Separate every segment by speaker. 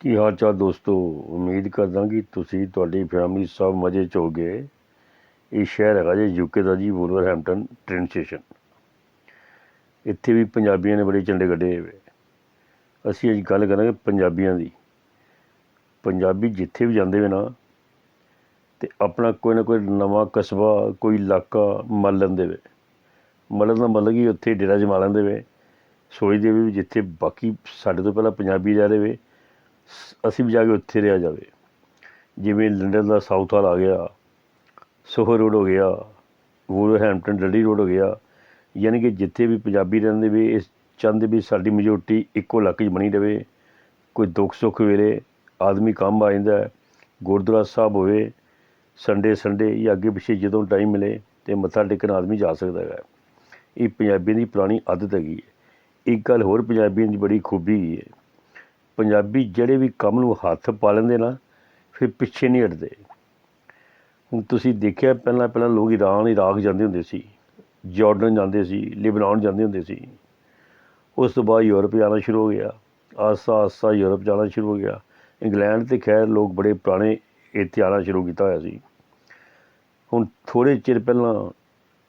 Speaker 1: ਕੀ ਹਾਲ ਚਾਲ ਦੋਸਤੋ? ਉਮੀਦ ਕਰਦਾ ਕਿ ਤੁਸੀਂ, ਤੁਹਾਡੀ ਫੈਮਿਲੀ ਸਭ ਮਜ਼ੇ 'ਚ ਹੋਗੇ ਇਹ ਸ਼ਹਿਰ ਹੈਗਾ ਜੀ ਯੂਕੇ ਦਾ ਜੀ, ਵੂਲਵਰਹੈਂਪਟਨ ਟ੍ਰੇਨ ਸਟੇਸ਼ਨ ਇੱਥੇ ਵੀ ਪੰਜਾਬੀਆਂ ਨੇ ਬੜੇ ਝੰਡੇ ਕੱਢੇ ਹੋਏ। ਅਸੀਂ ਅੱਜ ਗੱਲ ਕਰਾਂਗੇ ਪੰਜਾਬੀਆਂ ਦੀ। ਪੰਜਾਬੀ ਜਿੱਥੇ ਵੀ ਜਾਂਦੇ ਵੇ ਨਾ, ਤੇ ਆਪਣਾ ਕੋਈ ਨਾ ਕੋਈ ਨਵਾਂ ਕਸਬਾ, ਕੋਈ ਇਲਾਕਾ ਮਲ ਲੈਂਦੇ ਵੇ ਮੱਲਣ ਦਾ ਮਤਲਬ ਕਿ ਉੱਥੇ ਡੇਰਾ ਜਮਾ ਲੈਂਦੇ ਵੇ ਸੋਚਦੇ ਵੀ ਜਿੱਥੇ ਬਾਕੀ ਸਾਡੇ ਤੋਂ ਪਹਿਲਾਂ ਪੰਜਾਬੀ ਜਾ ਰਹੇ ਵੇ ਅਸੀਂ ਵੀ ਜਾ ਕੇ ਉੱਥੇ ਰਿਹਾ ਜਾਵੇ। ਜਿਵੇਂ ਲੰਡਨ ਦਾ ਸਾਊਥ ਹਾਲ ਆ ਗਿਆ ਸੋਹਰ ਰੋਡ ਹੋ ਗਿਆ, ਵੂਲਵਰਹੈਂਪਟਨ, ਡੱਡੀ ਰੋਡ ਹੋ ਗਿਆ, ਯਾਨੀ ਕਿ ਜਿੱਥੇ ਵੀ ਪੰਜਾਬੀ ਰਹਿੰਦੇ ਵੀ, ਇਸ ਚਾਹੁੰਦੇ ਵੀ ਸਾਡੀ ਮੈਜੋਰਟੀ ਇੱਕੋ ਇਲਾਕੇ 'ਚ ਬਣੀ ਰਹੇ ਕੋਈ ਦੁੱਖ ਸੁੱਖ ਵੇਲੇ ਆਦਮੀ ਕੰਮ ਆ ਜਾਂਦਾ ਗੁਰਦੁਆਰਾ ਸਾਹਿਬ ਹੋਵੇ, ਸੰਡੇ ਸੰਡੇ ਜਾਂ ਅੱਗੇ ਪਿੱਛੇ ਜਦੋਂ ਟਾਈਮ ਮਿਲੇ ਤੇ ਮੱਥਾ ਟੇਕਣ ਆਦਮੀ ਜਾ ਸਕਦਾ ਹੈ ਇਹ ਪੰਜਾਬੀਆਂ ਦੀ ਪੁਰਾਣੀ ਆਦਤ ਹੈਗੀ ਹੈ। ਇੱਕ ਗੱਲ ਹੋਰ ਪੰਜਾਬੀਆਂ ਦੀ ਬੜੀ ਖੂਬੀ ਹੈਗੀ ਹੈ। ਪੰਜਾਬੀ ਜਿਹੜੇ ਵੀ ਕੰਮ ਨੂੰ ਹੱਥ ਪਾ ਲੈਂਦੇ ਨਾ, ਫਿਰ ਪਿੱਛੇ ਨਹੀਂ ਹਟਦੇ। ਹੁਣ ਤੁਸੀਂ ਦੇਖਿਆ ਪਹਿਲਾਂ ਪਹਿਲਾਂ ਲੋਕ ਈਰਾਨ, ਇਰਾਕ ਜਾਂਦੇ ਹੁੰਦੇ ਸੀ, ਜਾਰਡਨ ਜਾਂਦੇ ਸੀ, ਲਿਬਨਾਨ ਜਾਂਦੇ ਹੁੰਦੇ ਸੀ। ਉਸ ਤੋਂ ਬਾਅਦ ਯੂਰਪ ਜਾਣਾ ਸ਼ੁਰੂ ਹੋ ਗਿਆ, ਆਸਾ ਆਸਾ ਯੂਰਪ ਜਾਣਾ ਸ਼ੁਰੂ ਹੋ ਗਿਆ। ਇੰਗਲੈਂਡ ਤੇ ਖੈਰ ਲੋਕ ਬੜੇ ਪੁਰਾਣੇ ਇੱਥੇ ਆਉਣਾ ਸ਼ੁਰੂ ਕੀਤਾ ਹੋਇਆ ਸੀ। ਹੁਣ ਥੋੜ੍ਹੇ ਚਿਰ ਪਹਿਲਾਂ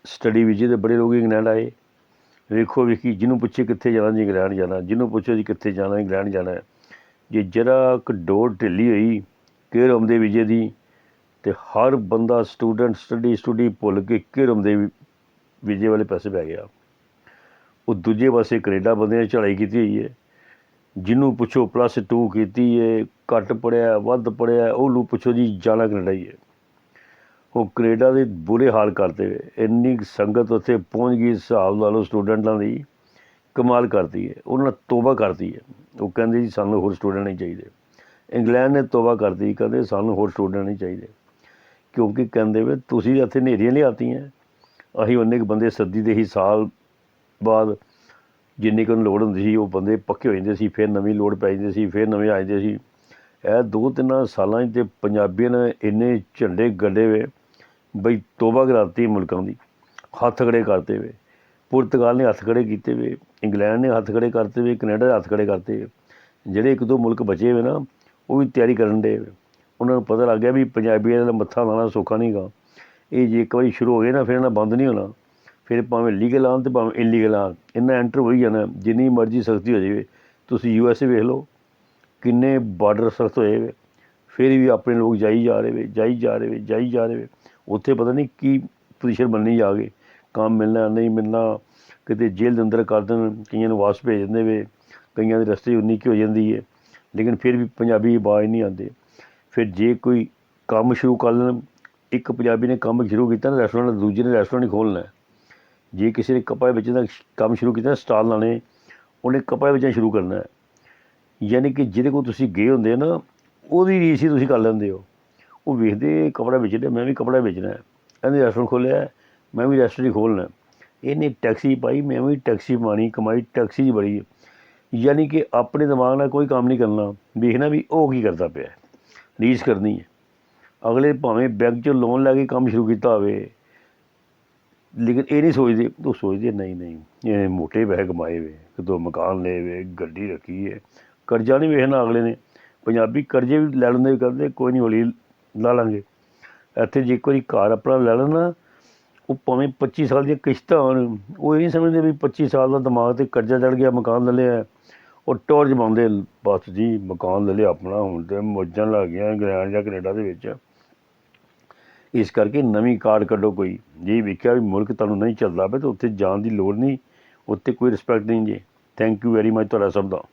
Speaker 1: ਸਟੱਡੀ ਵੀਜ਼ੇ ਦੇ ਬੜੇ ਲੋਕ ਇੰਗਲੈਂਡ ਆਏ। ਵੇਖੋ ਵੇਖੀ ਜਿਹਨੂੰ ਪੁੱਛੇ ਕਿੱਥੇ ਜਾਣਾ ਜੀ ਇੰਗਲੈਂਡ ਜਾਣਾ, ਜਿਹਨੂੰ ਪੁੱਛੋ ਜੀ ਕਿੱਥੇ ਜਾਣਾ, ਇੰਗਲੈਂਡ ਜਾਣਾ ਜੇ ਜਰਾ ਕੁ ਡੋਰ ਢਿੱਲੀ ਹੋਈ ਕੇਅਰ ਆਉਂਦੇ ਵਿਜੇ ਦੀ, ਤੇ ਹਰ ਬੰਦਾ ਸਟੂਡੈਂਟ ਸਟੱਡੀ ਸਟੱਡੀ ਭੁੱਲ ਕੇ ਕੇਅਰ ਦੇ ਵਿਜੇ ਵਾਲੇ ਪੈਸੇ ਪੈ ਗਿਆ। ਉਹ ਦੂਜੇ ਪਾਸੇ ਕੈਨੇਡਾ ਬੰਦਿਆਂ ਨੇ ਚੜ੍ਹਾਈ ਕੀਤੀ ਹੋਈ ਹੈ। ਜਿਹਨੂੰ ਪੁੱਛੋ ਪਲੱਸ 2 ਕੀਤੀ ਹੈ, ਘੱਟ ਪੜਿਆ ਵੱਧ ਪੜਿਆ ਉਹਨੂੰ ਪੁੱਛੋ ਜੀ ਜਾਣਾ ਕੈਨੇਡਾ ਹੀ ਹੈ। ਉਹ ਕੈਨੇਡਾ ਦੇ ਬੁਰੇ ਹਾਲ ਕਰਦੇ ਹੋਏ ਇੰਨੀ ਕੁ ਸੰਗਤ ਉੱਥੇ ਪਹੁੰਚ ਗਈ, ਹਿਸਾਬ ਲਾ ਲਓ ਸਟੂਡੈਂਟਾਂ ਦੀ, ਕਮਾਲ ਕਰਦੀ ਹੈ। ਉਹਨਾਂ ਨੇ ਤੋਬਾ ਕਰਦੀ ਹੈ। ਉਹ ਕਹਿੰਦੇ ਜੀ ਸਾਨੂੰ ਹੋਰ ਸਟੂਡੈਂਟ ਨਹੀਂ ਚਾਹੀਦੇ। ਇੰਗਲੈਂਡ ਨੇ ਤੋਬਾ ਕਰਦੀ ਕਹਿੰਦੇ ਸਾਨੂੰ ਹੋਰ ਸਟੂਡੈਂਟ ਨਹੀਂ ਚਾਹੀਦੇ। ਕਿਉਂਕਿ ਕਹਿੰਦੇ ਵੇ ਤੁਸੀਂ ਇੱਥੇ ਨੇਰੀਆਂ ਲਿਆਤੀਆਂ ਅਸੀਂ ਉਹਨੇ ਕੁ ਬੰਦੇ ਸੱਦੀ ਦੇ ਹੀ ਸਾਲ ਬਾਅਦ ਜਿੰਨੀ ਕੁ ਲੋੜ ਹੁੰਦੀ ਸੀ, ਉਹ ਬੰਦੇ ਪੱਕੇ ਹੋ ਜਾਂਦੇ ਸੀ, ਫਿਰ ਨਵੀਂ ਲੋੜ ਪੈ ਜਾਂਦੀ ਸੀ, ਫਿਰ ਨਵੇਂ ਆ ਜਾਂਦੇ ਸੀ। ਇਹ ਦੋ ਤਿੰਨ ਸਾਲਾਂ 'ਚ ਤੇ ਪੰਜਾਬੀਆਂ ਨੇ ਇੰਨੇ ਝੰਡੇ ਗੱਡੇ ਵੇ, ਬਈ ਤੋਬਾ ਕਰਾਤੀ ਮੁਲਕਾਂ ਦੀ, ਹੱਥ ਖੜੇ ਕਰਤੇ ਵੇ। ਪੁਰਤਗਾਲ ਨੇ ਹੱਥ ਖੜੇ ਕੀਤੇ ਵੇ, ਇੰਗਲੈਂਡ ਨੇ ਹੱਥ ਖੜੇ ਕਰਤੇ ਵੇ, ਕੈਨੇਡਾ ਨੇ ਹੱਥ ਖੜੇ ਕਰਤੇ ਜਿਹੜੇ ਇੱਕ ਦੋ ਮੁਲਕ ਬਚੇ ਹੋਏ ਨਾ, ਉਹ ਵੀ ਤਿਆਰੀ ਕਰਨ ਦੇ ਉਹਨਾਂ ਨੂੰ ਪਤਾ ਲੱਗ ਗਿਆ ਵੀ ਪੰਜਾਬੀਆਂ ਦਾ ਮੱਥਾ ਲਾਣਾ ਸੌਖਾ ਨਹੀਂਗਾ ਇਹ ਜੇ ਇੱਕ ਵਾਰੀ ਸ਼ੁਰੂ ਹੋ ਗਏ ਨਾ, ਫਿਰ ਇਹਨਾਂ ਬੰਦ ਨਹੀਂ ਹੋਣਾ। ਫਿਰ ਭਾਵੇਂ ਲੀਗਲ ਆਉਣ ਤੇ ਭਾਵੇਂ ਇਲੀਗਲ ਆਉਣ, ਇਹਨਾਂ ਐਂਟਰ ਹੋਈ ਜਾਣਾ। ਜਿੰਨੀ ਮਰਜ਼ੀ ਸਖਤੀ ਹੋ ਜਾਵੇ, ਤੁਸੀਂ ਯੂ ਐਸ ਏ ਵੇਖ ਲਓ, ਕਿੰਨੇ ਬਾਰਡਰ ਸਖਤ ਹੋਏ ਵੇ। ਫਿਰ ਵੀ ਆਪਣੇ ਲੋਕ ਜਾਈ ਜਾ ਰਹੇ ਵੇ, ਜਾਈ ਜਾ ਰਹੇ ਵੇ, ਜਾਈ ਜਾ ਰਹੇ ਵੇ। ਉੱਥੇ ਪਤਾ ਨਹੀਂ ਕੀ ਪੋਜੀਸ਼ਨ ਬਣਨੀ ਜਾ ਕੇ। ਕੰਮ ਮਿਲਣਾ, ਨਹੀਂ ਮਿਲਣਾ, ਕਿਤੇ ਜੇਲ੍ਹ ਦੇ ਅੰਦਰ ਕਰ ਦੇਣ, ਕਈਆਂ ਨੂੰ ਵਾਪਸ ਭੇਜ ਦਿੰਦੇ ਵੇ, ਕਈਆਂ ਦੇ ਰਸਤੇ ਉਨੀ ਕੀ ਹੋ ਜਾਂਦੀ ਹੈ ਲੇਕਿਨ ਫਿਰ ਵੀ ਪੰਜਾਬੀ ਆਵਾਜ਼ ਨਹੀਂ ਆਉਂਦੇ। ਫਿਰ ਜੇ ਕੋਈ ਕੰਮ ਸ਼ੁਰੂ ਕਰ ਲੈਣ, ਇੱਕ ਪੰਜਾਬੀ ਨੇ ਕੰਮ ਸ਼ੁਰੂ ਕੀਤਾ ਨਾ ਰੈਸਟੋਰੈਂਟ ਦੂਜੇ ਨੇ ਰੈਸਟੋਰੈਂਟ ਹੀ ਖੋਲ੍ਹਣਾ ਜੇ ਕਿਸੇ ਨੇ ਕੱਪੜੇ ਵੇਚਣ ਦਾ ਕੰਮ ਸ਼ੁਰੂ ਕੀਤਾ, ਸਟਾਲ ਲਾਣੇ ਉਹਨੇ ਕੱਪੜੇ ਵੇਚਣਾ ਸ਼ੁਰੂ ਕਰਨਾ ਹੈ। ਯਾਨੀ ਕਿ ਜਿਹਦੇ ਕੋਲ ਤੁਸੀਂ ਗਏ ਹੁੰਦੇ ਨਾ, ਉਹਦੀ ਰੀਸ ਹੀ ਤੁਸੀਂ ਕਰ ਲੈਂਦੇ ਹੋ। ਉਹ ਵੇਖਦੇ ਕਪੜਾ ਵੇਚਦੇ ਮੈਂ ਵੀ ਕਪੜਾ ਵੇਚਣਾ ਹੈ। ਇਹਨੇ ਰੈਸਟੋਰੈਂਟ ਖੋਲ੍ਹਿਆ ਮੈਂ ਵੀ ਰੈਸਟੋਰੈਂਟ ਖੋਲਣਾ ਇਹਨੇ ਟੈਕਸੀ ਪਾਈ, ਮੈਂ ਵੀ ਟੈਕਸੀ ਪਾਣੀ ਕਮਾਈ ਟੈਕਸੀ 'ਚ ਬੜੀ। ਯਾਨੀ ਕਿ ਆਪਣੇ ਦਿਮਾਗ ਨਾਲ ਕੋਈ ਕੰਮ ਨਹੀਂ ਕਰਨਾ। ਵੇਖਣਾ ਵੀ ਉਹ ਕੀ ਕਰਦਾ ਪਿਆ ਰੀਸ ਕਰਨੀ ਹੈ। ਅਗਲੇ ਭਾਵੇਂ ਬੈਂਕ 'ਚ ਲੋਨ ਲੈ ਕੇ ਕੰਮ ਸ਼ੁਰੂ ਕੀਤਾ ਹੋਵੇ। ਲੇਕਿਨ ਇਹ ਨਹੀਂ ਸੋਚਦੇ, ਉਹ ਸੋਚਦੇ ਨਹੀਂ ਨਹੀਂ, ਇਹ ਮੋਟੇ ਪੈਸੇ ਕਮਾਏ ਵੇ ਕਿਤੋਂ ਮਕਾਨ ਲਏ ਵੇ, ਗੱਡੀ ਰੱਖੀ ਹੈ। ਕਰਜ਼ਾ ਨਹੀਂ ਵੇਖਣਾ ਅਗਲੇ ਨੇ। ਪੰਜਾਬੀ ਕਰਜ਼ੇ ਵੀ ਲੈ ਲੈਂਦੇ ਕਰਦੇ, ਕੋਈ ਨਹੀਂ ਹੌਲੀ ਲਾ ਲਾਂਗੇ। ਇੱਥੇ ਜੇ ਕੋਈ ਘਰ ਆਪਣਾ ਲੈ ਲੈਣਾ ਉਹ ਭਾਵੇਂ 25 ਸਾਲ ਦੀਆਂ ਕਿਸ਼ਤਾਂ ਹੋਣ, ਉਹ ਇਹ ਨਹੀਂ ਸਮਝਦੇ ਵੀ 25 ਸਾਲ ਦਾ ਦਿਮਾਗ ਤੇ ਕਰਜ਼ਾ ਚੜ ਗਿਆ, ਮਕਾਨ ਲੈ ਲਿਆ। ਉਹ ਟੌਰ ਜਮਾਉਂਦੇ ਬਸ ਜੀ, ਮਕਾਨ ਲੈ ਲਿਆ ਆਪਣਾ, ਹੁਣ ਤੇ ਮੌਜਾਂ ਲੱਗ ਗਈਆਂ ਇੰਗਲੈਂਡ ਜਾਂ ਕੈਨੇਡਾ ਦੇ ਵਿੱਚ। ਇਸ ਕਰਕੇ ਨਵੀਂ ਕਾਰਡ ਕੱਢੋ ਕੋਈ। ਜੇ, ਵੇਖਿਆ ਵੀ ਮੁਲਕ ਤੁਹਾਨੂੰ ਨਹੀਂ ਚੱਲਦਾ ਪਿਆ ਤਾਂ ਉੱਥੇ ਜਾਣ ਦੀ ਲੋੜ ਨਹੀਂ ਉੱਥੇ ਕੋਈ ਰਿਸਪੈਕਟ ਨਹੀਂ ਜੀ। ਥੈਂਕ ਯੂ ਵੈਰੀ ਮਚ ਤੁਹਾਡਾ ਸਭ ਦਾ।